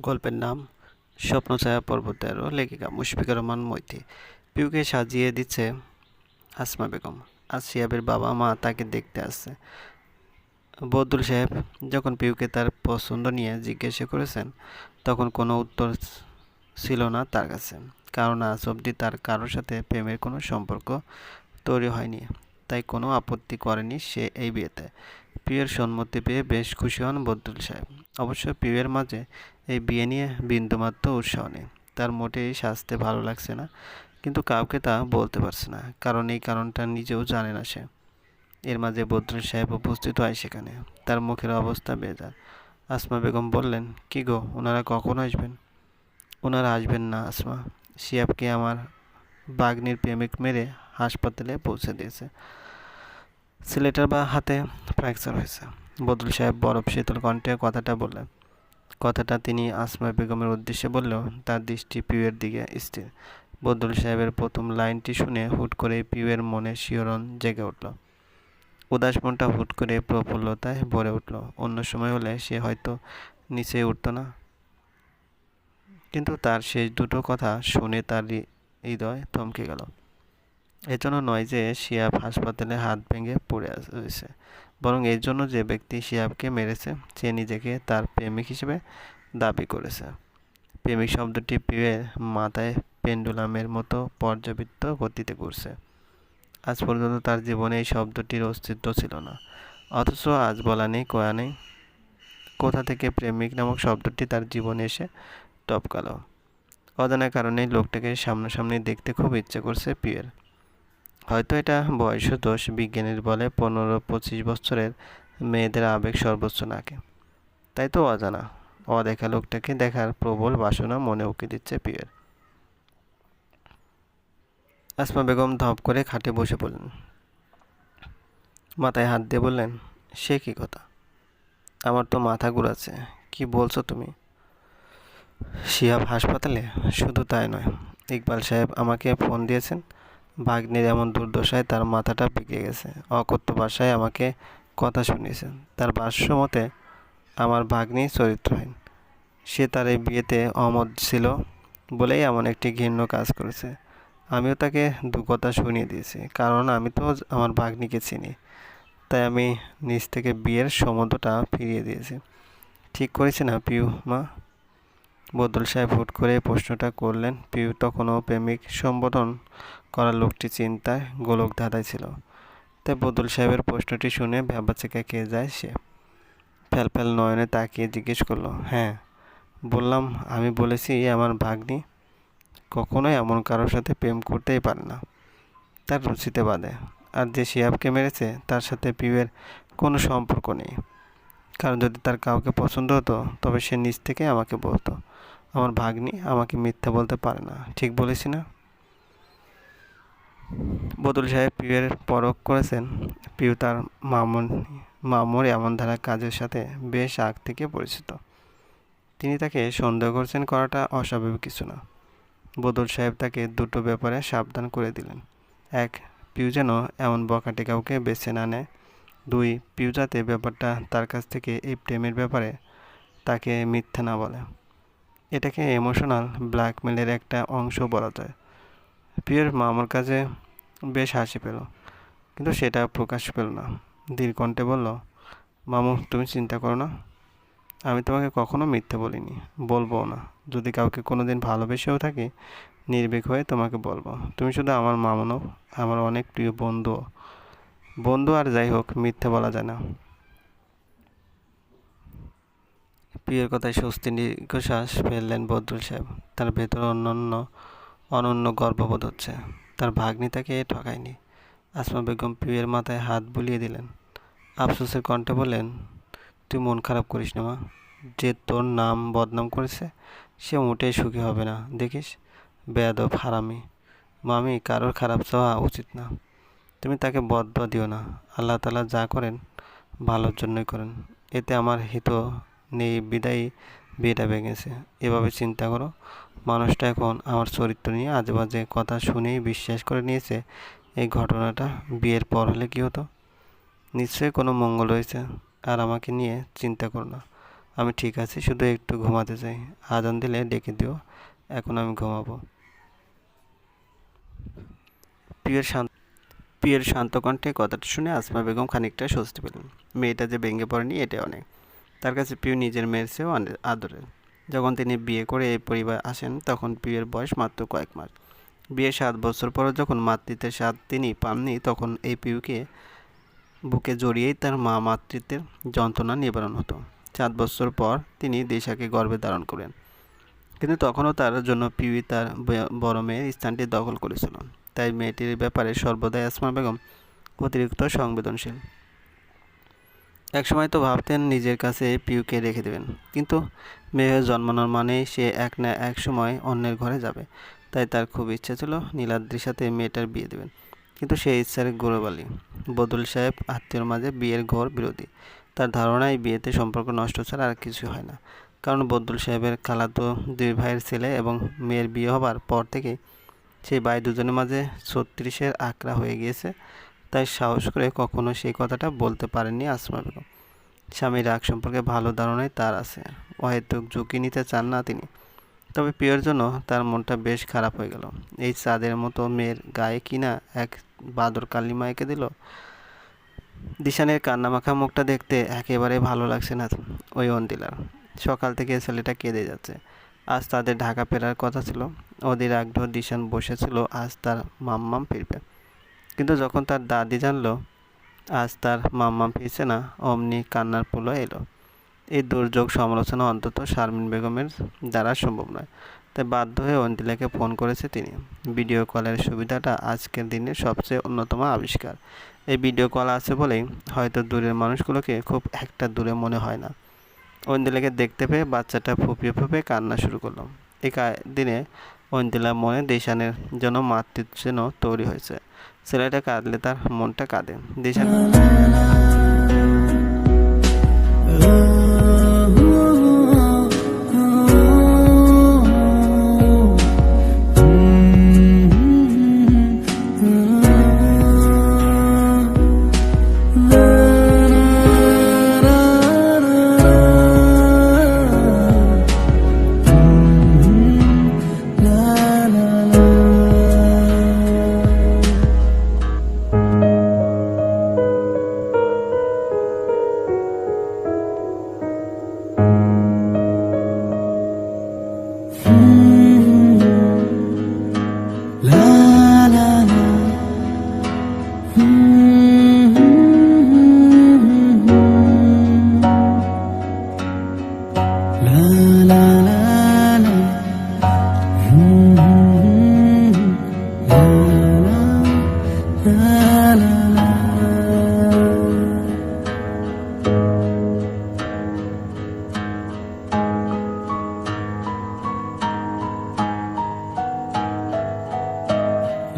গল্পের নাম স্বপ্নছায়া পর্ব তেরো লেখিকা মুশফিকা রহমান মৈতি। পিউকে সাজিয়ে দিচ্ছে আসমা বেগম। আজ শিয়াবের বাবা মা তাকে দেখতে আসছে। বদুল সাহেব যখন পিউকে তার পছন্দ নিয়ে জিজ্ঞাসা করেছেন, তখন কোনো উত্তর ছিল না তার কাছে। কারণ আজ অবধি তার কারোর সাথে প্রেমের কোনো সম্পর্ক তৈরি হয়নি। তাই কোনো আপত্তি করেনি সে এই বিয়েতে। পিউয়ের সম্মতি পেয়ে বেশ খুশি হন বদুল সাহেব। অবশ্য পিউয়ের মাঝে এই বিয়ে নিয়ে বিন্দুমাত্র উৎসাহ নেই। তার মোটেই সাজতে ভালো লাগছে না, কিন্তু কাউকে তা বলতে পারছে না, কারণ এই কারণটা নিজেও জানে না সে। এর মাঝে বদরুল সাহেব উপস্থিত হয় সেখানে। তার মুখের অবস্থা বেজার। আসমা বেগম বললেন, কি গো, ওনারা কখন আসবেন? ওনারা আসবেন না, আসমা। শিয়াবকে আমার বাগ্নির প্রেমিক মেরে হাসপাতালে পৌঁছে দিয়েছে। ছেলেটার বা হাতে ফ্র্যাকচার হয়েছে। বদরুল সাহেব বরফ শীতল কণ্ঠে কথাটা বললেন কথাটা তিনি আসমা বেগমের উদ্দেশ্যে বললেও তার দৃষ্টি পিউয়ের দিকে স্থির। বদরুল সাহেবের প্রথম লাইনটি শুনে হুট করে পিউয়ের মনে শিহরণ জেগে উঠল। উদাস মনটা হুট করে প্রফুল্লতায় ভরে উঠল। অন্য সময় হলে সে হয়তো নিচে উঠত না। কিন্তু তার শেষ দুটো কথা শুনে তার হৃদয় থমকে গেল। এজন্য নয় যে শিয়াব হাসপাতালে হাত ভেঙে পড়ে রয়েছে বরং এর জন্য যে ব্যক্তি শিয়াবকে মেরেছে, সে নিজেকে তার প্রেমিক হিসেবে দাবি করেছে। প্রেমিক শব্দটি পিউয়ের মাথায় পেন্ডুলামের মতো পর্যাবৃত্ত গতিতে ঘুরছে। আজ পর্যন্ত তার জীবনে এই শব্দটির অস্তিত্ব ছিল না। অথচ আজ বলা নেই, কয়া নেই। কোথা থেকে প্রেমিক নামক শব্দটি তার জীবনে এসে টপকালো? অজানা কারণে লোকটাকে সামনাসামনি দেখতে খুব ইচ্ছে করছে পিয়ের হয়তো এটা বয়স দোষ বিজ্ঞানীর বলে পনেরো পঁচিশ বছরের মেয়েদের আবেগ সর্বোচ্চ নাকে। তাই তো অজানা, অদেখা লোকটাকে দেখার প্রবল বাসনা মনে উকি দিচ্ছে পিয়ের আসমা বেগম ধপ করে খাটে বসে পড়লেন। মাথায় হাত দিয়ে বললেন, সে কি কথা? আমার তো মাথা ঘুরাচ্ছে, কি বলছো তুমি? শিয়াব হাসপাতালে? শুধু তাই নয়। ইকবাল সাহেব আমাকে ফোন দিয়েছেন। ভাগ্নির এমন দুর্দশায় তার মাথাটা পেকে গেছে, অকথ্য ভাষায় আমাকে কথা শুনিয়েছেন। তার ভাষ্য মতে, আমার ভাগ্নি চরিত্রহীন। সে তার এই বিয়েতে অমত ছিল বলেই এমন একটি ঘৃণ্য কাজ করেছে। আমিও তাকে দু কথা শুনিয়ে দিয়েছি, কারণ আমি তো আমার ভাগ্নিকে চিনি। তাই আমি নিজ থেকে বিয়ের সমুদ্রটা ফিরিয়ে দিয়েছি। ঠিক করেছি না পিউ মা বদল সাহেব হুট করে প্রশ্নটা করলেন। পিউ তখনও প্রেমিক সম্বোধন করা লোকটি চিন্তায় গোলক ধাঁধায় ছিল। তাই বদল সাহেবের প্রশ্নটি শুনে ভ্যাবাচেকা কে যায় সে। ফ্যাল ফ্যাল নয়নে তাকিয়ে জিজ্ঞেস করল হ্যাঁ বললাম আমি বলেছি আমার ভাগ্নি। কখনোই এমন কারোর সাথে প্রেম করতেই পারে না। তার রুচিতে বাদে আর যে শিয়াবকে মেরেছে, তার সাথে পিউয়ের কোনো সম্পর্ক নেই। কারণ যদি তার কাউকে পছন্দ হতো, তবে সে নিজ থেকে আমাকে বলতো। আমার ভাগ্নি আমাকে মিথ্যা বলতে পারে না, ঠিক বলেছি না? বদুল সাহেব পিউয়ের পরখ করেছেন। পিউ তার মামুন, মামুর এমন ধারা কাজের সাথে বেশ আগ থেকে পরিচিত। তিনি তাকে সন্দেহ করছেন করাটা অস্বাভাবিক কিছু না। বদল সাহেব তাকে দুটো ব্যাপারে সাবধান করে দিলেন। এক, পিউ যেন এমন বকাটে কাউকে বেছে না নেয় দুই পিউ যাতে ব্যাপারটা তার কাছ থেকে এই প্রেমের ব্যাপারে তাকে মিথ্যা না বলে। এটাকে ইমোশনাল ব্ল্যাকমেলের একটা অংশ বলা যায়। পিউর মামার কাছে বেশ হাসি পেল, কিন্তু সেটা প্রকাশ পেল না। ধীর কণ্ঠে বলল, মামু, তুমি চিন্তা করো না। আমি তোমাকে কখনো মিথ্যে বলিনি বলব না। যদি কাউকে কোনো দিন ভালোবেসেও থাকি, নির্ভীক হয়ে তোমাকে বলব। তুমি শুধু আমার মামনও, আমার অনেক প্রিয় বন্ধু বন্ধু আর যাই হোক, মিথ্যে বলা যায় না। প্রিয়ের কথায় স্বস্তি নিঃশ্বাস ফেললেন বদরুল সাহেব। তার ভেতর অন্যান্য অনন্য গর্ববোধ হচ্ছে। তার ভাগ্নি তাকে ঠকায়নি। আসমা বেগম প্রিয়ের মাথায় হাত বুলিয়ে দিলেন। আফসোসের কণ্ঠে বললেন, তুই মন খারাপ করিস না মা। যে তোর নাম বদনাম করেছে, সে মোটেই সুখী হবে না। দেখিস? বেয়াদব, হারামি। মামি, কারোর খারাপ চাওয়া উচিত না। তুমি তাকে বদ্ধ দিও না। আল্লাহ তালা যা করেন, ভালোর জন্যই করেন। এতে আমার হিত নেই, বিদায়ী বিয়েটা ভেঙেছে। এভাবে চিন্তা করো। মানুষটা এখন আমার চরিত্র নিয়ে আজে বাজে কথা শুনেই বিশ্বাস করে নিয়েছে। এই ঘটনাটা বিয়ের পর হলে কী হতো? নিশ্চয়ই কোনো মঙ্গল হয়েছে। আর আমাকে নিয়ে চিন্তা করো না। আমি ঠিক আছি, শুধু একটু ঘুমাতে চাই। আজান দিলে ডেকে দিও। এখন আমি ঘুমাবো। প্রিয় শান্ত প্রিয়ের শান্ত কণ্ঠে কথাটা শুনে আসমা বেগম খানিকটা স্বস্তি পেলেন। মেয়েটা যে ভেঙে পড়েনি এটা অনেক। তার কাছে পিউ নিজের মেয়ের চেয়েও আদরের। যখন তিনি বিয়ে করে এই পরিবার আসেন, তখন প্রিয়ের বয়স মাত্র কয়েক মাস। বিয়ে সাত বছর পরে যখন মাতৃত্বের স্বাদ তিনি পাননি, তখন এই পিউকে বুকে জড়িয়েই তার মা মাতৃত্বের যন্ত্রণা নিবারণ হতো। সাত বছর পর তিনি দিশাকে গর্ভে ধারণ করেন। কিন্তু তখনও তার জন্য পিউই তার বড় মেয়ের স্থানটি দখল করেছিল। তাই মেয়েটির ব্যাপারে সর্বদাই আসমা বেগম অতিরিক্ত সংবেদনশীল। একসময় তো ভাবতেন নিজের কাছে পিউকে রেখে দেবেন, কিন্তু মেয়ে জন্মানোর মানেই সে এক না এক সময় অন্যের ঘরে যাবে। তাই তার খুব ইচ্ছা ছিল নীলাদ্রির সাথে মেয়েটার বিয়ে দেবেন, কিন্তু সেই ইচ্ছার গৌরবালী বদুল সাহেব আত্মীয়র মাঝে বিয়ের ঘর বিরোধী। তার ধারণায় বিয়েতে সম্পর্ক নষ্ট ছাড়া আর কিছু হয় না। কারণ বদুল সাহেবের খালাতো দুই ভাইয়ের ছেলে এবং মেয়ের বিয়ে হবার পর থেকে সেই ভাই দুজনের মাঝে ছত্রিশের আঁকড়া হয়ে গিয়েছে, তাই সাহস করে কখনো সেই কথাটা বলতে পারেননি আসমা বেগম। স্বামীর রাগ সম্পর্কে ভালো ধারণাই তার আছে হয়তো ঝুঁকি নিতে চান না তিনি। তবে প্রিয়র জন্য তার মনটা বেশ খারাপ হয়ে গেল। এই চাঁদের মতো মেয়ের গায়ে কিনা এক বাদর কালিমা এঁকে দিল? দিশানের কান্নামাখা মুখটা দেখতে একেবারে ভালো লাগছে না ওই অন্দিলার সকাল থেকে ছেলেটা কেঁদে যাচ্ছে। আজ তাদের ঢাকা ফেরার কথা ছিল। ওদের আগ্রহ দিশান বসেছিল আজ তার মাম্মাম ফিরবে। কিন্তু যখন তার দাদি জানলো, আজ তার মাম্মাম ফিরছে না, অমনি কান্নার পুলো এলো। এই দুর্যোগ সমালোচনা অন্তত শারমিন বেগমের দ্বারা সম্ভব নয়। তাই বাধ্য হয়ে অন্তিলাকে ফোন করেছে তিনি। ভিডিও কলের সুবিধাটা আজকের দিনের সবচেয়ে অন্যতম আবিষ্কার। এই ভিডিও কল আছে বলেই হয়তো দূরের মানুষগুলোকে খুব একটা দূরে মনে হয় না। ঐন্দিলাকে দেখতে পেয়ে বাচ্চাটা ফুপিয়ে ফুপিয়ে কান্না শুরু করল। এই দিনে ঐন্দিলা মনে দিশানের জন্য মাতৃত্ব যেন তৈরি হয়েছে। ছেলেটা কাঁদলে তার মনটা কাঁদে। দেশান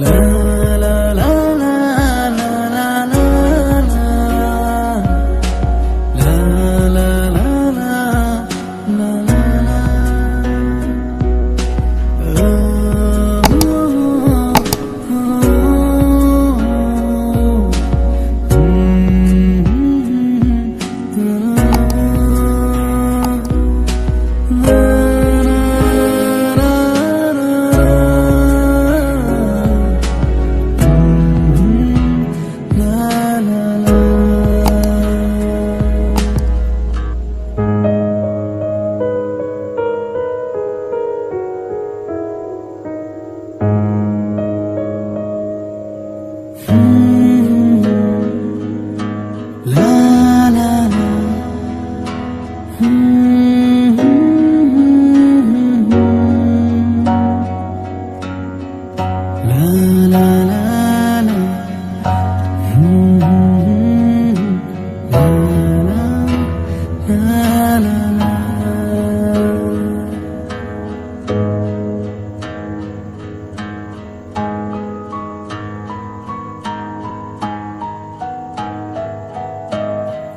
la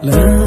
Love.